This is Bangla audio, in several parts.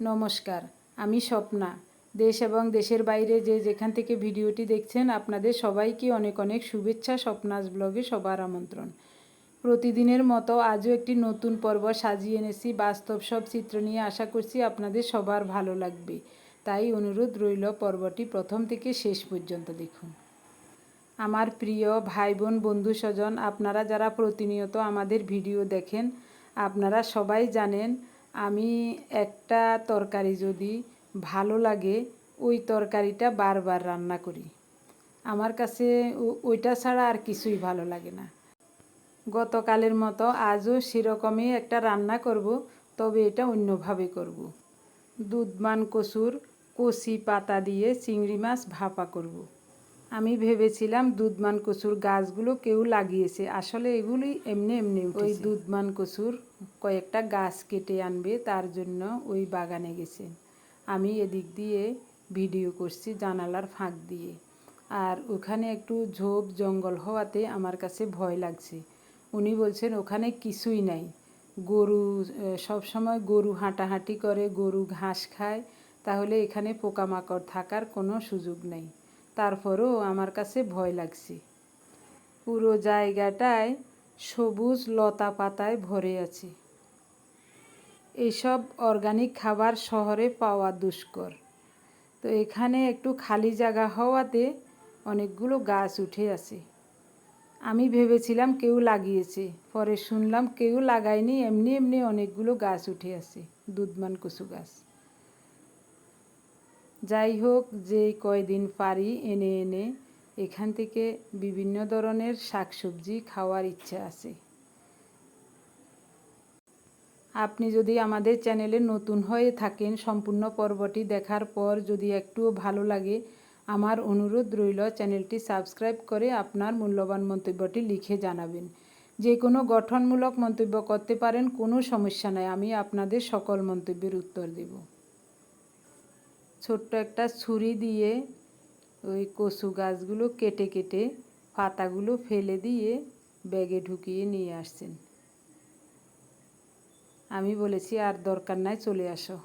নমস্কার, আমি স্বপ্না। দেশ এবং দেশের বাইরে যে যেখান থেকে ভিডিওটি দেখছেন, আপনাদের সবাইকে অনেক অনেক শুভেচ্ছা, স্বপ্নাস ব্লগে সবার আমন্ত্রণ। প্রতিদিনের মতো আজও একটি নতুন পর্ব সাজিয়ে এনেছি। বাস্তব সব চিত্র নিয়ে আশা করছি আপনাদের সবার ভালো লাগবে। তাই অনুরোধ রইল পর্বটি প্রথম থেকে শেষ পর্যন্ত দেখুন। আমার প্রিয় ভাই বোন বন্ধু স্বজন, আপনারা যারা প্রতিনিয়ত আমাদের ভিডিও দেখেন, আপনারা সবাই জানেন আমি একটা তরকারি যদি ভালো লাগে, ওই তরকারিটা বারবার রান্না করি। আমার কাছে ওইটা ছাড়া আর কিছুই ভালো লাগে না। গতকালের মতো আজও সেরকমই একটা রান্না করব, তবে এটা অন্যভাবে করব। দুধমান কচুর কচি পাতা দিয়ে চিংড়ি মাছ ভাপা করব। আমি ভেবেছিলাম দুধমান কচুর গাছগুলো কেউ লাগিয়েছে। আসলে এগুলি এমনি এমনি ওই দুধমান কচুর কয়েকটা গাছ কেটে আনবে তার জন্য ওই বাগানে গেছে। আমি এদিক দিয়ে ভিডিও করছি জানালার ফাঁক দিয়ে। আর ওখানে একটু ঝোপ জঙ্গল হওয়াতে আমার কাছে ভয় লাগছে। উনি বলছেন ওখানে কিছুই নাই। গরু সব সময় গরু হাঁটাহাঁটি করে গরু ঘাস খায়। তাহলে এখানে পোকামাকড় থাকার কোনো সুযোগ নেই। তারপরেও আমার কাছে ভয় লাগছে। পুরো জায়গাটায় সবুজ লতা পাতায় ভরে আছে। এইসব অর্গানিক খাবার শহরে পাওয়া দুষ্কর। তো এখানে একটু খালি জায়গা হওয়াতে অনেকগুলো গাছ উঠে আছে। আমি ভেবেছিলাম কেউ লাগিয়েছে, পরে শুনলাম কেউ লাগায়নি, এমনি এমনি অনেকগুলো গাছ উঠে আছে, দুধমান কচু গাছ। যাই হোক, যে কয়দিন পারি এনে এনে এখান থেকে বিভিন্ন ধরনের শাকসবজি খাওয়ার ইচ্ছা আছে। আপনি যদি আমাদের চ্যানেলে নতুন হয়ে থাকেন, সম্পূর্ণ পর্বটি দেখার পর যদি একটুও ভালো লাগে, আমার অনুরোধ রইল চ্যানেলটি সাবস্ক্রাইব করে আপনার মূল্যবান মন্তব্যটি লিখে জানাবেন। যে কোনো গঠনমূলক মন্তব্য করতে পারেন, কোনো সমস্যা নাই, আমি আপনাদের সকল মন্তব্যের উত্তর দেব। ছোট্ট একটা ছুরি দিয়ে ওই কচু গাছগুলো কেটে কেটে পাতাগুলো ফেলে দিয়ে ব্যাগে ঢুকিয়ে নিয়ে আসছেন। আমি বলেছি, আর দরকার নাই, চলে আসো।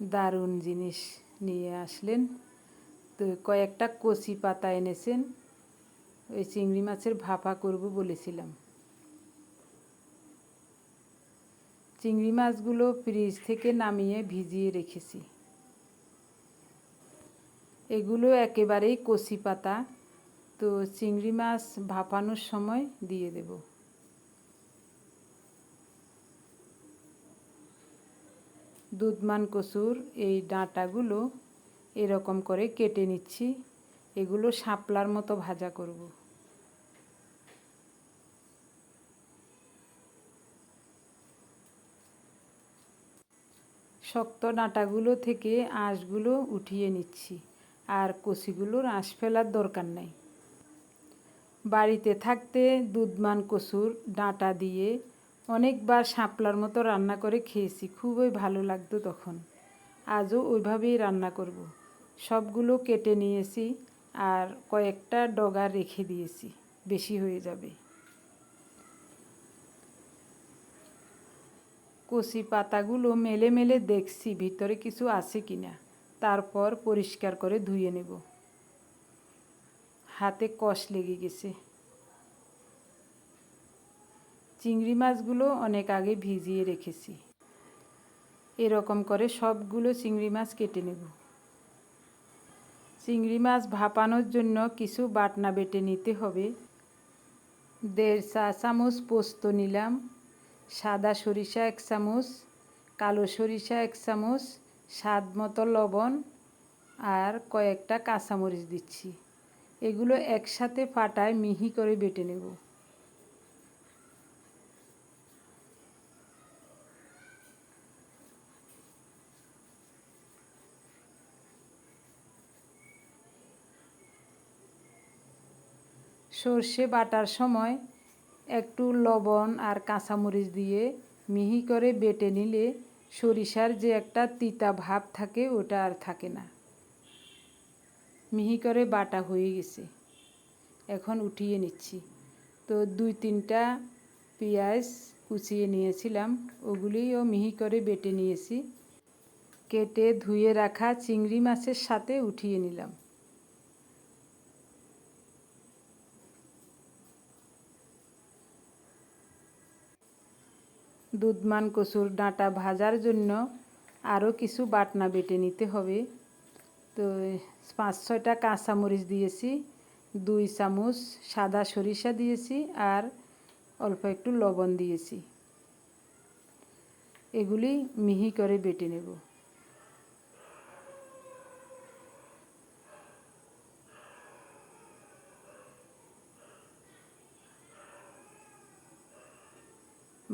দারুণ জিনিস নিয়ে আসলেন। তো কয়েকটা কচি পাতা এনেছেন। ওই চিংড়ি মাছের ভাপা করব বলেছিলাম। চিংড়ি মাছগুলো ফ্রিজ থেকে নামিয়ে ভিজিয়ে রেখেছি। এগুলো একেবারেই কচি পাতা, তো চিংড়ি মাছ ভাপানোর সময় দিয়ে দেব। দুধমান কচুর এই ডাঁটাগুলো এরকম করে কেটে নিচ্ছি। এগুলো শাপলার মতো ভাজা করব। শক্ত ডাঁটাগুলো থেকে আঁশগুলো উঠিয়ে নিচ্ছি, আর কষিগুলোর আঁশ ফেলার দরকার নাই। বাড়িতে থাকতে দুধমান কচুর ডাঁটা দিয়ে অনেকবার শাপলার মতো রান্না করে খেয়েছি, খুবই ভালো লাগতো তখন। আজও ওইভাবেই রান্না করব। সবগুলো কেটে নিয়েছি আর কয়েকটা ডগা রেখে দিয়েছি, বেশি হয়ে যাবে। কচি পাতাগুলো মেলে মেলে দেখছি ভিতরে কিছু আছে কিনা, তারপর পরিষ্কার করে ধুয়ে নেব। হাতে কষ লেগে গেছে। চিংড়ি মাছগুলো অনেক আগে ভিজিয়ে রেখেছি। এরকম করে সবগুলো চিংড়ি মাছ কেটে নেব। চিংড়ি মাছ ভাপানোর জন্য কিছু বাটনা বেটে নিতে হবে। দেড় চা চামচ পোস্ত নিলাম, সাদা সরিষা এক চামচ, কালো সরিষা এক চামচ, স্বাদ মতো লবণ আর কয়েকটা কাঁচামরিচ দিচ্ছি। এগুলো একসাথে ফাটায় মিহি করে বেটে নেব। সর্ষে বাটার সময় একটু লবণ আর কাঁচামরিচ দিয়ে মিহি করে বেটে নিলে সরিষার যে একটা তিতা ভাব থাকে, ওটা আর থাকে না। মিহি করে বাটা হয়ে গেছে। এখন উঠিয়ে নিচ্ছি। তো দুই তিনটা পেঁয়াজ কুচিয়ে নিয়েছিলাম, ওগুলিও মিহি করে বেটে নিয়েছি। কেটে ধুয়ে রাখা চিংড়ি মাছের সাথে উঠিয়ে নিলাম। দুধমান কচুর ডাঁটা ভাজার জন্য আরও কিছু বাটনা বেটে নিতে হবে। তো পাঁচ ছয়টা কাঁচামরিচ দিয়েছি, দুই চামচ সাদা সরিষা দিয়েছি আর অল্প একটু লবণ দিয়েছি। এগুলি মিহি করে বেটে নেব।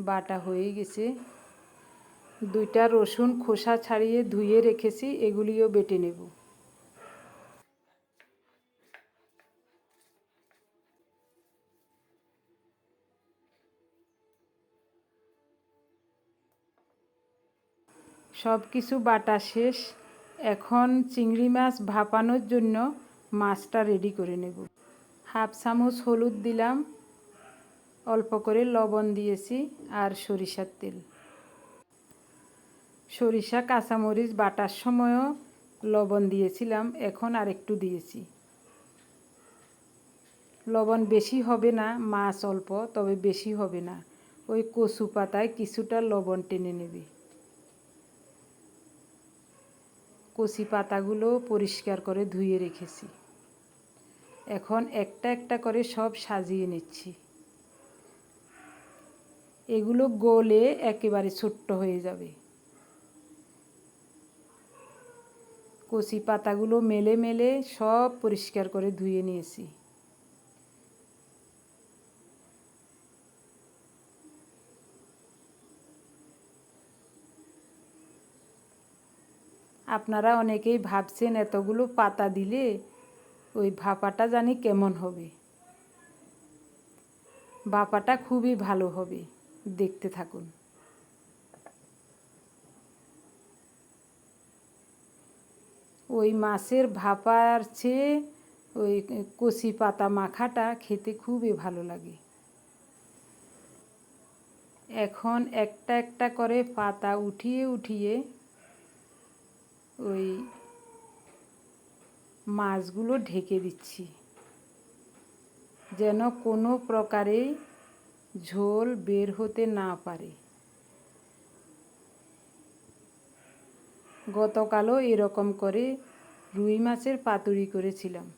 বাটা হয়ে গেছে। দুইটা রসুন খোসা ছাড়িয়ে ধুয়ে রেখেছি, এগুলিও বেটে নেব। সব কিছু বাটা শেষ। এখন চিংড়ি মাছ ভাপানোর জন্য মাছটা রেডি করে নেব। হাফ চামচ হলুদ দিলাম। অল্প করে লবণ দিয়েছি আর সরিষার তেল। সরিষা, কাঁচামরিচ বাটার সময়ও লবণ দিয়েছিলাম, এখন আর একটু দিয়েছি। লবণ বেশি হবে না, মাছ অল্প, তবে বেশি হবে না। ওই কচু পাতায় কিছুটা লবণ টেনে নেবে। কচি পাতাগুলো পরিষ্কার করে ধুয়ে রেখেছি। এখন একটা একটা করে সব সাজিয়ে নিচ্ছি। এগুলো গলে একেবারে ছোট্ট হয়ে যাবে। কচি পাতাগুলো মেলে মেলে সব পরিষ্কার করে ধুয়ে নিয়েছি। আপনারা অনেকেই ভাবছেন এতগুলো পাতা দিলে ওই ভাপাটা জানি কেমন হবে। ভাপাটা খুবই ভালো হবে। দেখতে থাকুন। ওই মাছের ভাপার চেয়ে ওই কচি পাতা মাখাটা খেতে খুবই ভালো লাগে। এখন একটা একটা করে পাতা উঠিয়ে উঠিয়ে ওই মাছগুলো ঢেকে দিচ্ছি। যেন কোনো প্রকারেই ঝোল বের হতে না পারে। গতকালও এরকম করে রুই মাছের পাতুরি করেছিলাম।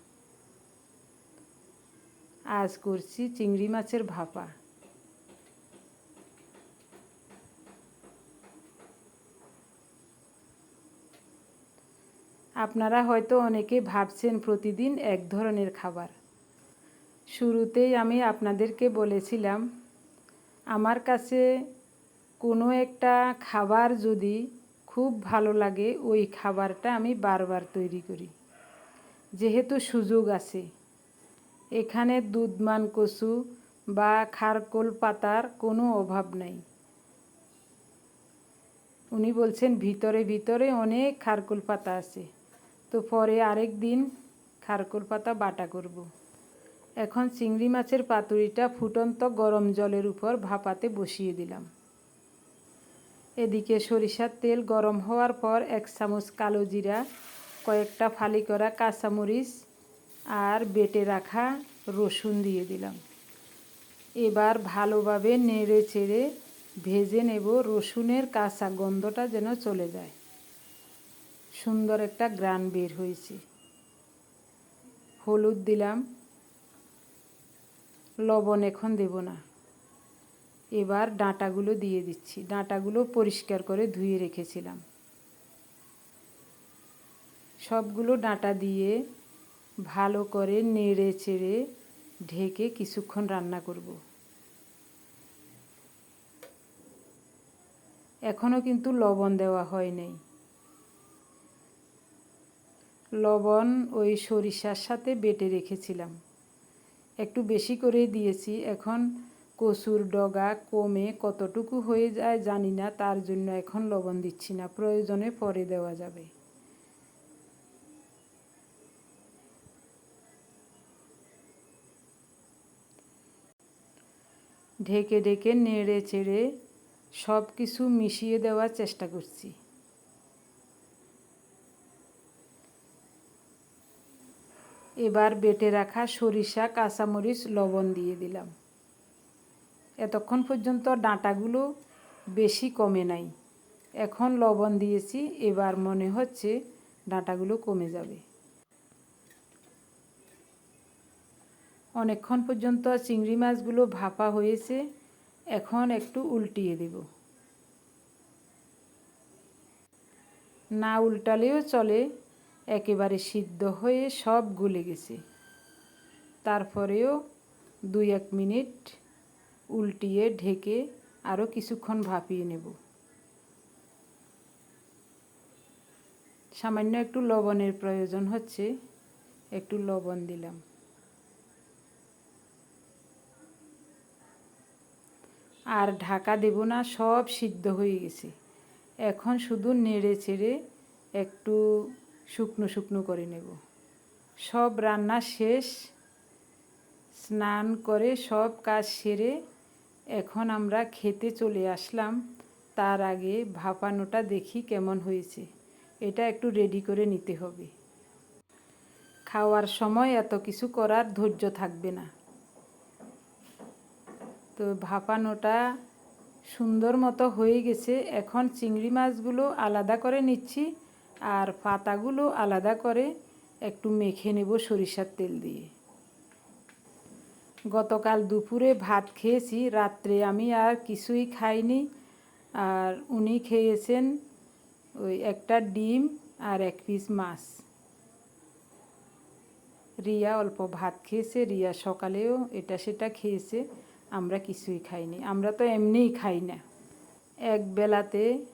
আজ করছি চিংড়ি মাছের ভাপা। আপনারা হয়তো অনেকে ভাবছেন প্রতিদিন এক ধরনের খাবার। শুরুতেই আমি আপনাদেরকে বলেছিলাম আমার কাছে কোনো একটা খাবার যদি খুব ভালো লাগে, ওই খাবারটা আমি বারবার তৈরি করি। যেহেতু সুযোগ আছে। এখানে দুধমান কচু বা খারকোল পাতার কোনো অভাব নাই। উনি বলছেন, ভিতরে ভিতরে অনেক খারকোল পাতা আছে। তো পরে আরেক দিন খারকোল পাতা বাটা করব। এখন চিংড়ি মাছের পাতুরিটা ফুটন্ত গরম জলের উপর ভাপাতে বসিয়ে দিলাম। এদিকে সরিষার তেল গরম হওয়ার পর এক চামচ কালো জিরা, কয়েকটা ফালি করা কাঁচামরিচ আর বেটে রাখা রসুন দিয়ে দিলাম। এবার ভালোভাবে নেড়ে চেড়ে ভেজে নেব রসুনের কাঁচা গন্ধটা যেন চলে যায়। সুন্দর একটা গ্রান বের হয়েছে। হলুদ দিলাম। লবণ এখন দেব না। এবার ডাঁটাগুলো দিয়ে দিচ্ছি। ডাঁটাগুলো পরিষ্কার করে ধুয়ে রেখেছিলাম। সবগুলো ডাঁটা দিয়ে ভালো করে নেড়ে চেড়ে ঢেকে কিছুক্ষণ রান্না করব। এখনও কিন্তু লবণ দেওয়া হয় নাই। লবণ ওই সরিষার সাথে বেটে রেখেছিলাম। একটু বেশি করে দিয়েছি। এখন কচুর ডগা কমে কতটুকু হয়ে যায় জানি না, তার জন্য এখন লবণ দিচ্ছি না, প্রয়োজনে পরে দেওয়া যাবে। ঢেকে ঢেকে নেড়ে চেড়ে সব কিছু মিশিয়ে দেওয়ার চেষ্টা করছি। এবার বেটে রাখা সরিষা, কাঁচামরিচ, লবণ দিয়ে দিলাম। এতক্ষণ পর্যন্ত ডাঁটাগুলো বেশি কমে নাই। এখন লবণ দিয়েছি, এবার মনে হচ্ছে ডাঁটাগুলো কমে যাবে। অনেকক্ষণ পর্যন্ত চিংড়ি মাছগুলো ভাপা হয়েছে, এখন একটু উল্টিয়ে দেব। না উল্টালেও চলে একেবারে সিদ্ধ হয়ে সব গলে গেছে। তারপরেও দুই এক মিনিট উল্টিয়ে ঢেকে আরও কিছুক্ষণ ভাপিয়ে নেব। সামান্য একটু লবণের প্রয়োজন হচ্ছে, একটু লবণ দিলাম। আর ঢাকা দেব না, সব সিদ্ধ হয়ে গেছে। এখন শুধু নেড়ে চেড়ে একটু শুকনো শুকনো করে নেব। সব রান্না শেষ। স্নান করে সব কাজ সেরে এখন আমরা খেতে চলে আসলাম। তার আগে ভাপানোটা দেখি কেমন হয়েছে। এটা একটু রেডি করে নিতে হবে। খাওয়ার সময় এত কিছু করার ধৈর্য থাকবে না। তো ভাপানোটা সুন্দর মতো হয়ে গেছে। এখন চিংড়ি মাছগুলো আলাদা করে নিচ্ছি। আর পাতাগুলো আলাদা করে একটু মেখে নেব সরিষার তেল দিয়ে। গতকাল দুপুরে ভাত খেয়েছি, রাত্রে আমি আর কিছুই খাইনি। আর উনি খেয়েছেন ওই একটা ডিম আর এক পিস মাছ। রিয়া অল্প ভাত খেয়েছে, রিয়া সকালেও এটা সেটা খেয়েছে, আমরা কিছুই খাইনি। আমরা তো এমনিই খাই না। এক বেলাতে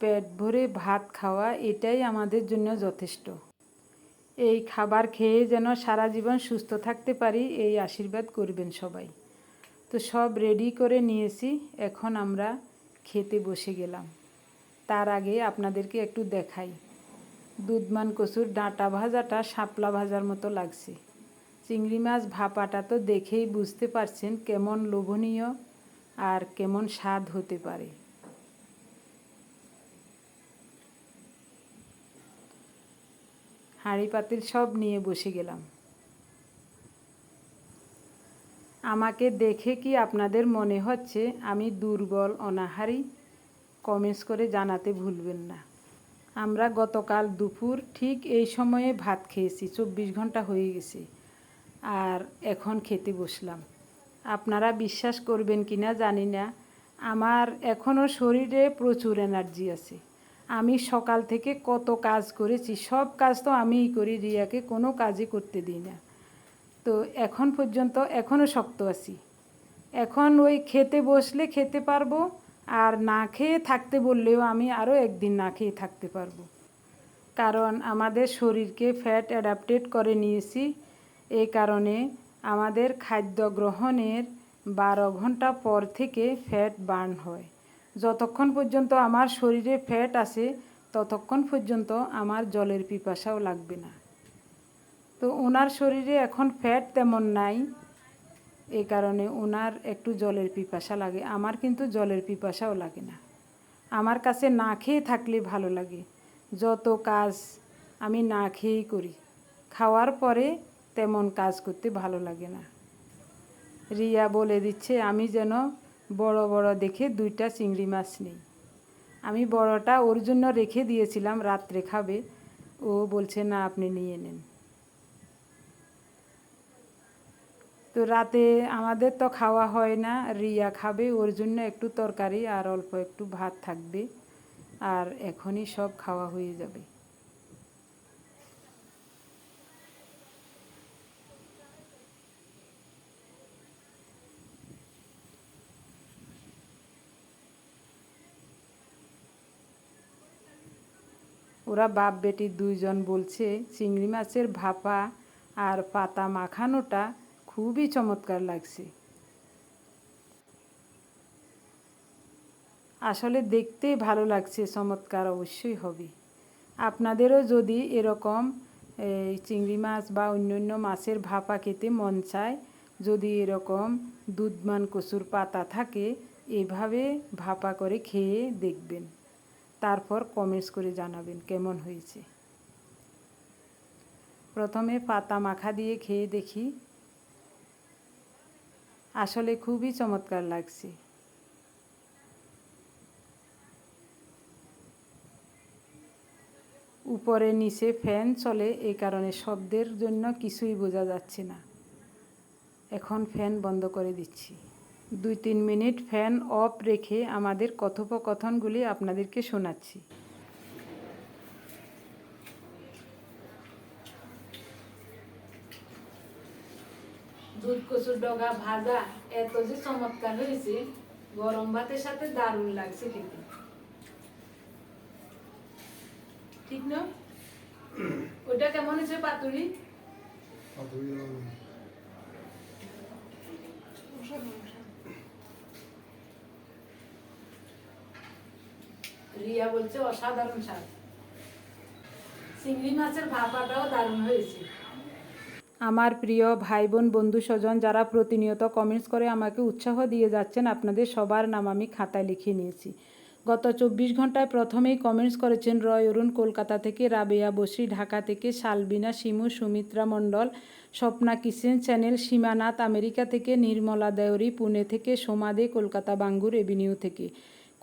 পেট ভরে ভাত খাওয়া, এটাই আমাদের জন্য যথেষ্ট। এই খাবার খেয়ে যেন সারা জীবন সুস্থ থাকতে পারি, এই আশীর্বাদ করবেন সবাই। তো সব রেডি করে নিয়েছি, এখন আমরা খেতে বসে গেলাম। তার আগে আপনাদেরকে একটু দেখাই। দুধমান কচুর ডাঁটা ভাজাটা শাপলা ভাজার মতো লাগছে। চিংড়ি মাছ ভাপাটা তো দেখেই বুঝতে পারছেন কেমন লোভনীয় আর কেমন স্বাদ হতে পারে। হাঁড়ি পাতিল সব নিয়ে বসে গেলাম। আমাকে দেখে কি আপনাদের মনে হচ্ছে আমি দুর্বল, অনাহারি? কমেন্টস করে জানাতে ভুলবেন না। আমরা গতকাল দুপুর ঠিক এই সময়ে ভাত খেয়েছি, চব্বিশ ঘণ্টা হয়ে গেছে, আর এখন খেতে বসলাম। আপনারা বিশ্বাস করবেন কি না জানি না, আমার এখনও শরীরে প্রচুর এনার্জি আছে। আমি সকাল থেকে কত কাজ করেছি, সব কাজ তো আমিই করি, রিয়াকে কোনো কাজই করতে দিই না। তো এখন পর্যন্ত এখনও শক্ত আছি। এখন ওই খেতে বসলে খেতে পারব, আর না খেয়ে থাকতে বললেও আমি আরও একদিন না খেয়ে থাকতে পারব। কারণ আমাদের শরীরকে ফ্যাট অ্যাডাপ্টেড করে নিয়েছি এই কারণে আমাদের খাদ্য গ্রহণের বারো ঘণ্টা পর থেকে ফ্যাট বার্ন হয়। যতক্ষণ পর্যন্ত আমার শরীরে ফ্যাট আছে, ততক্ষণ পর্যন্ত আমার জলের পিপাসাও লাগবে না। তো ওনার শরীরে এখন ফ্যাট তেমন নাই এই কারণে ওনার একটু জলের পিপাসা লাগে। আমার কিন্তু জলের পিপাসাও লাগে না। আমার কাছে না খেয়ে থাকলে ভালো লাগে। যত কাজ আমি না খেয়েই করি। খাওয়ার পরে তেমন কাজ করতে ভালো লাগে না। রিয়া বলে দিচ্ছে, আমি যেন বড় বড় দেখে দুইটা চিংড়ি মাছ নেই। আমি বড়টা ওর জন্য রেখে দিয়েছিলাম, রাত্রে খাবে। ও বলছে, না, আপনি নিয়ে নেন। তো রাতে আমাদের তো খাওয়া হয় না, রিয়া খাবে, ওর জন্য একটু তরকারি আর অল্প একটু ভাত থাকবে। আর এখনই সব খাওয়া হয়ে যাবে। ওরা বাপ বেটি দুইজন বলছে, চিংড়ি মাছের ভাপা আর পাতা মাখানোটা খুবই চমৎকার লাগছে। আসলে দেখতে ভালো লাগছে, চমৎকার অবশ্যই হবে। আপনাদেরও যদি এরকম চিংড়ি মাছ বা অন্য অন্য মাছের ভাপা খেতে মন চায়, যদি এরকম দুধমান কচুর পাতা থাকে, এভাবে ভাপা করে খেয়ে দেখবেন। তারপর কমেন্টস করে জানাবেন কেমন হয়েছে। প্রথমে পাতা মাখা দিয়ে খেয়ে দেখি। আসলে খুবই চমৎকার লাগছে। উপরে নিচে ফ্যান চলে এই কারণে শব্দের জন্য কিছুই বোঝা যাচ্ছে না। এখন ফ্যান বন্ধ করে দিচ্ছি। দুই তিন মিনিট ফ্যান অফ রেখে আমাদের কথোপকথনগুলি আপনাদেরকে শোনাচ্ছি। দুধ কচুর ডগা ভাজা এত যে চমৎকার হয়েছে গরম ভাতের সাথে দারুণ লাগছে খেতে। ঠিক না? ওইটা কেমন হয়েছে পাতুরি? রিয়া বলছে, অসাধারণ স্বাদ চিংড়ি মাছের ভাপাটাও দারুণ হয়েছে। আমার প্রিয় ভাই বোন বন্ধু স্বজন, যারা প্রতিনিয়ত কমেন্টস করে আমাকে উৎসাহ দিয়ে যাচ্ছেন, আপনাদের সবার নাম আমি খাতায় লিখে নিয়েছি। গত চব্বিশ ঘন্টায় প্রথমেই কমেন্টস করেছেন রয় অরুণ, কলকাতা থেকে, রাবেয়া বসরি, ঢাকা থেকে, Shalbina, Shimu, Sumitra Mondal, Swapna kitchen channel, Simanath, America থেকে, নির্মলা দেওরি পুনে থেকে সোমাদে কলকাতা, বাঙ্গুর, এভিনিউ থেকে।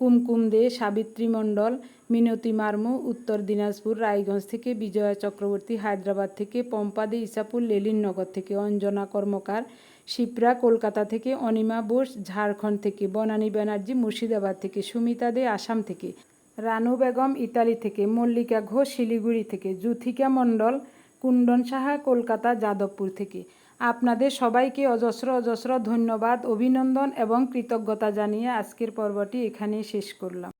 কুমকুম দে, সাবিত্রী মণ্ডল, মিনতি মার্মু, উত্তর দিনাজপুর, রায়গঞ্জ থেকে বিজয়া চক্রবর্তী, হায়দ্রাবাদ থেকে পম্পা দে, ইসাপুর লেলিননগর থেকে অঞ্জনা কর্মকার, শিপ্রা, কলকাতা থেকে অনিমা বোস, ঝাড়খণ্ড থেকে বনানী ব্যানার্জি, মুর্শিদাবাদ থেকে সুমিতা দে, আসাম থেকে রানু বেগম, ইতালি থেকে মল্লিকা ঘোষ, শিলিগুড়ি থেকে জুথিকা মণ্ডল, কুণ্ডন সাহা, কলকাতা, যাদবপুর থেকে আপনাদের সবাইকে অজস্র অজস্র ধন্যবাদ অভিনন্দন এবং কৃতজ্ঞতা জানিয়ে আজকের পর্বটি এখানেই শেষ করলাম।